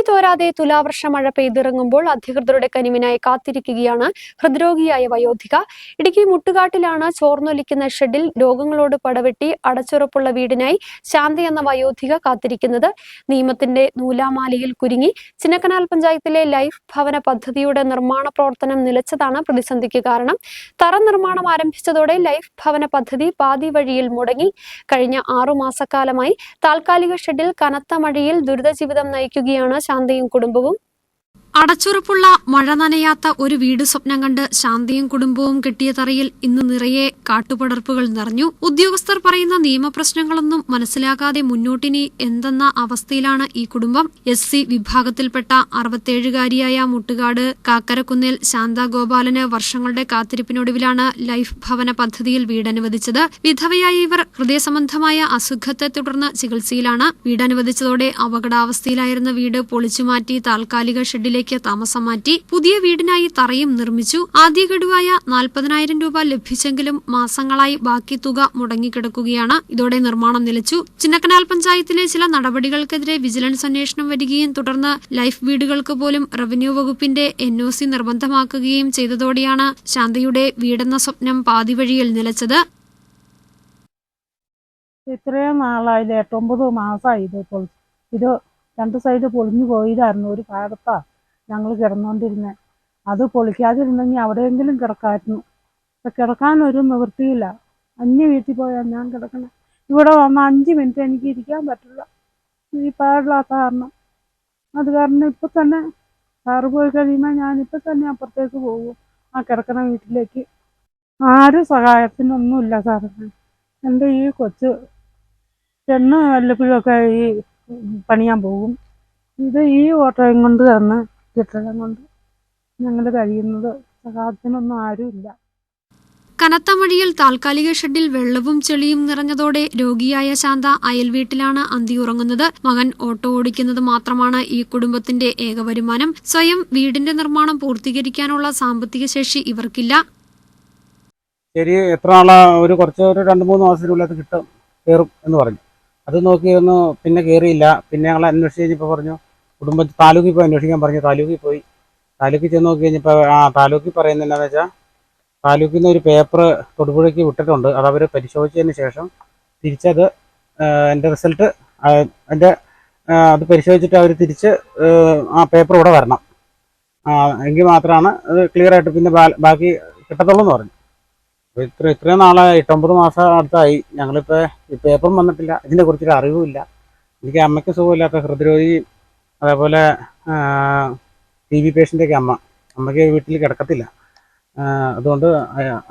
തുള്ളി തോരാതെ തുലാവർഷ മഴ പെയ്തിറങ്ങുമ്പോൾ അധികൃതരുടെ കനിവിനായി കാത്തിരിക്കുകയാണ് ഹൃദ്രോഗിയായ വയോധിക. ഇടുക്കി മുട്ടുകാട്ടിലാണ് ചോർന്നൊലിക്കുന്ന ഷെഡിൽ രോഗങ്ങളോട് പടവെട്ടി അടച്ചുറപ്പുള്ള വീടിനായി ശാന്തി എന്ന വയോധിക കാത്തിരിക്കുന്നത്. നിയമത്തിന്റെ നൂലാമാലയിൽ കുരുങ്ങി ചിന്നക്കനാൽ പഞ്ചായത്തിലെ ലൈഫ് ഭവന പദ്ധതിയുടെ നിർമ്മാണ പ്രവർത്തനം നിലച്ചതാണ് പ്രതിസന്ധിക്ക് കാരണം. തറ നിർമ്മാണം ആരംഭിച്ചതോടെ ലൈഫ് ഭവന പദ്ധതി പാതി വഴിയിൽ മുടങ്ങി. കഴിഞ്ഞ ആറു മാസക്കാലമായി താൽക്കാലിക ഷെഡിൽ കനത്ത മഴയിൽ ദുരിതജീവിതം നയിക്കുകയാണ് ശാന്തയും കുടുംബവും അടച്ചുറപ്പുള്ള മഴ നനയാത്ത ഒരു വീട് സ്വപ്നം കണ്ട് ശാന്തിയും കുടുംബവും കെട്ടിയ തറയിൽ ഇന്ന് നിറയെ കാട്ടുപടർപ്പുകൾ നിറഞ്ഞു. ഉദ്യോഗസ്ഥർ പറയുന്ന നിയമപ്രശ്നങ്ങളൊന്നും മനസ്സിലാകാതെ മുന്നോട്ടിനി എന്തെന്ന അവസ്ഥയിലാണ് ഈ കുടുംബം. എസ് സി വിഭാഗത്തിൽപ്പെട്ട അറുപത്തേഴുകാരിയായ മുട്ടുകാട് കാക്കരക്കുന്നിൽ ശാന്ത ഗോപാലന് വർഷങ്ങളുടെ കാത്തിരിപ്പിനൊടുവിലാണ് ലൈഫ് ഭവന പദ്ധതിയിൽ വീടനുവദിച്ചത്. വിധവയായ ഇവർ ഹൃദയസംബന്ധമായ അസുഖത്തെ തുടർന്ന് ചികിത്സയിലാണ്. വീടനുവദിച്ചതോടെ അപകടാവസ്ഥയിലായിരുന്ന വീട് പൊളിച്ചുമാറ്റി താൽക്കാലിക ഷെഡിലേക്ക് താമസം മാറ്റി പുതിയ വീടിനായി തറയും നിർമ്മിച്ചു. ആദ്യ ഗഡുവായ നാൽപ്പതിനായിരം രൂപ ലഭിച്ചെങ്കിലും മാസങ്ങളായി ബാക്കി തുക മുടങ്ങിക്കിടക്കുകയാണ്. ഇതോടെ നിർമ്മാണം നിലച്ചു. ചിന്നക്കനാൽ പഞ്ചായത്തിലെ ചില നടപടികൾക്കെതിരെ വിജിലൻസ് അന്വേഷണം വരികയും തുടർന്ന് ലൈഫ് വീടുകൾക്ക് പോലും റവന്യൂ വകുപ്പിന്റെ എൻ ഒ സി നിർബന്ധമാക്കുകയും ചെയ്തതോടെയാണ് ശാന്തയുടെ വീടെന്ന സ്വപ്നം പാതിവഴിയിൽ നിലച്ചത്. ഇത്രയും നാളായില്ല എട്ടൊമ്പത് മാസമായി ഇത് ഇത് രണ്ട് സൈഡ് പൊളിഞ്ഞു പോയതായിരുന്നു ഒരു പാടത്താ ഞങ്ങൾ കിടന്നുകൊണ്ടിരുന്നത് അത് പൊളിക്കാതിരുന്നെങ്കിൽ അവിടെയെങ്കിലും കിടക്കായിരുന്നു. ഇപ്പം കിടക്കാൻ ഒരു നിവൃത്തിയില്ല. അന്യ വീട്ടിൽ പോയാൽ ഞാൻ കിടക്കണേ. ഇവിടെ വന്ന അഞ്ച് മിനിറ്റ് എനിക്ക് ഇരിക്കാൻ പറ്റില്ല. ഈ പാടില്ലാത്ത കാരണം. അത് കാരണം ഇപ്പം തന്നെ സാറ് പോയി കഴിയുമ്പോൾ ഞാനിപ്പം തന്നെ അപ്പുറത്തേക്ക് പോകും ആ കിടക്കണ വീട്ടിലേക്ക്. ആരും സഹായത്തിനൊന്നുമില്ല സാറിന് എന്റെ ഈ കൊച്ച് ചെന്ന് വല്ലപ്പോഴൊക്കെ ഈ പണിയാൻ പോകും. ഇത് ഈ ഓട്ടോയും കൊണ്ട് തന്ന് കെട്ടിടം കൊണ്ട് ഞങ്ങൾ കഴിയുന്നത് സഹായത്തിനൊന്നും ആരുമില്ല. കനത്ത മഴയിൽ താൽക്കാലിക ഷെഡിൽ വെള്ളവും ചെളിയും നിറഞ്ഞതോടെ രോഗിയായ ശാന്ത അയൽ അയൽവീട്ടിലാണ് അന്തിയുറങ്ങുന്നത് മകൻ ഓട്ടോ ഓടിക്കുന്നത് മാത്രമാണ് ഈ കുടുംബത്തിന്റെ ഏക വരുമാനം. സ്വയം വീടിന്റെ നിർമ്മാണം പൂർത്തീകരിക്കാനുള്ള സാമ്പത്തിക ശേഷി ഇവർക്കില്ല. ശരി എത്ര നാളാ? ഒരു കുറച്ച് ഒരു രണ്ട് മൂന്ന് മാസത്തിനുള്ളിൽ അത് കിട്ടും കയറും എന്ന് പറഞ്ഞു. അത് നോക്കിയൊന്ന് പിന്നെ കയറിയില്ല. പിന്നെ ഞങ്ങൾ അന്വേഷിച്ച് കഴിഞ്ഞപ്പോൾ പറഞ്ഞു കുടുംബ താലൂക്കിൽ പോയി അന്വേഷിക്കാൻ പറഞ്ഞു. താലൂക്കിൽ പോയി. താലൂക്കിൽ ചെന്ന് നോക്കി കഴിഞ്ഞപ്പോൾ ആ താലൂക്കിൽ പറയുന്നത് എന്താണെന്ന് വെച്ചാൽ താലൂക്കിൽ നിന്ന് ഒരു പേപ്പർ തൊടുപുഴയ്ക്ക് വിട്ടിട്ടുണ്ട്. അത് അവർ പരിശോധിച്ചതിന് ശേഷം തിരിച്ചത് എന്റെ റിസൾട്ട് എന്റെ അത് പരിശോധിച്ചിട്ട് അവർ തിരിച്ച് ആ, പേപ്പർ ഇവിടെ വരണം. എങ്കിൽ മാത്രമാണ് അത് ക്ലിയർ ആയിട്ട് പിന്നെ ബാക്കി കിട്ടത്തുള്ളൂ എന്ന് പറഞ്ഞു. ഇത്ര ഇത്രയും നാളായി. എട്ടൊമ്പത് മാസം അടുത്തായി. ഞങ്ങളിപ്പോൾ ഈ പേപ്പറും വന്നിട്ടില്ല. ഇതിനെ കുറിച്ചൊരു അറിവുമില്ല. എനിക്ക് അമ്മയ്ക്ക് സുഖമില്ലാത്ത ഹൃദ്രോഗി അതേപോലെ ടി ബി പേഷ്യന്റെയൊക്കെ അമ്മ. അമ്മയ്ക്ക് വീട്ടിൽ കിടക്കത്തില്ല. അതുകൊണ്ട്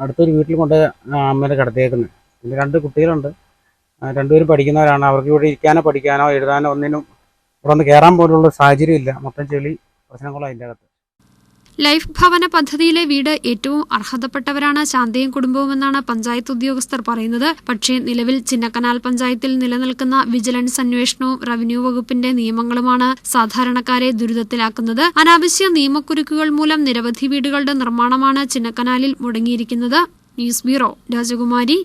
അടുത്തൊരു വീട്ടിൽ കൊണ്ട് അമ്മേനെ കിടത്തിയേക്കുന്നത് പിന്നെ രണ്ട് കുട്ടികളുണ്ട്. രണ്ടുപേരും പഠിക്കുന്നവരാണ്. അവർക്ക് ഇവിടെ ഇരിക്കാനോ പഠിക്കാനോ എഴുതാനോ ഒന്നിനും ഇവിടെ ഒന്ന് കയറാൻ പോലുള്ള സാഹചര്യമില്ല മൊത്തം ചെളി പ്രശ്നങ്ങളോ അതിന്റെ അകത്ത്. ലൈഫ് ഭവന പദ്ധതിയിലെ വീട് ഏറ്റവും അർഹതപ്പെട്ടവരാണ് ശാന്തയും കുടുംബവുമെന്നാണ് പഞ്ചായത്ത് ഉദ്യോഗസ്ഥർ പറയുന്നത്. പക്ഷേ നിലവിൽ ചിന്നക്കനാൽ പഞ്ചായത്തിൽ നിലനിൽക്കുന്ന വിജിലൻസ് അന്വേഷണവും റവന്യൂ വകുപ്പിന്റെ നിയമങ്ങളുമാണ് സാധാരണക്കാരെ ദുരിതത്തിലാക്കുന്നത്. അനാവശ്യ നിയമക്കുരുക്കുകൾ മൂലം നിരവധി വീടുകളുടെ നിർമ്മാണമാണ് ചിന്നക്കനാലിൽ മുടങ്ങിയിരിക്കുന്നത്. ന്യൂസ് ബ്യൂറോ രാജകുമാരി.